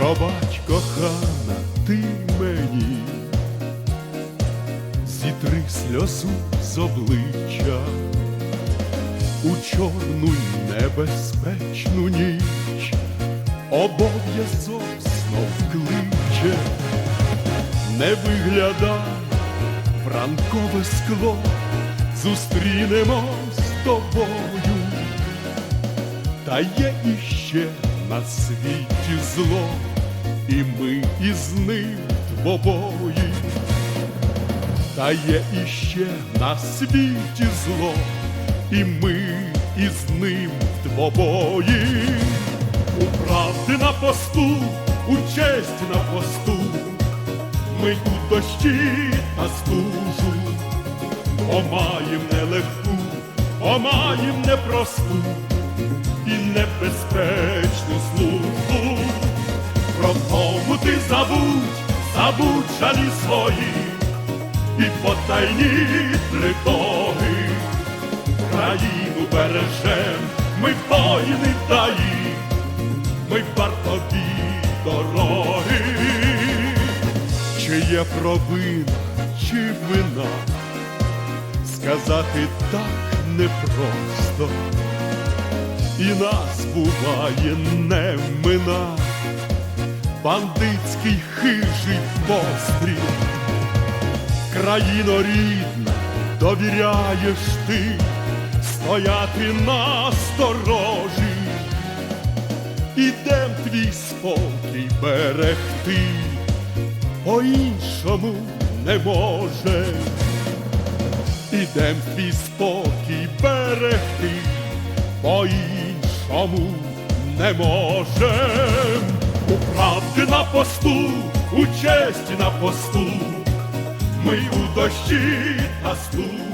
Пробач, кохана, ти мені, зітри сльозу з обличчя. У чорну небезпечну ніч, обов'язок знов кличе, не виглядай в ранкове скло, зустрінемось з тобою. Та є іще на світі зло, і ми із ним двобої. Та є іще на світі зло, і ми із ним двобої. У правди на посту, у честі на посту, ми у дощі та стужу, омаєм нелегку, омаєм непросту і небезпечну службу. Про ти забудь, забудь жалі свої і потайні тривоги. Країну бережем, ми воїни таї, ми вартові дороги. Чи є провина, чи вина, сказати так непросто і нас буває не мина, бандитський хижий постріл, країно рідна, довіряєш ти стояти на сторожі, ідем твій спокій берегти, по-іншому не може. Ідем твій спокій берегти, по-іншому не можем. У правди на посту, у честі на посту, ми у дощі та студ.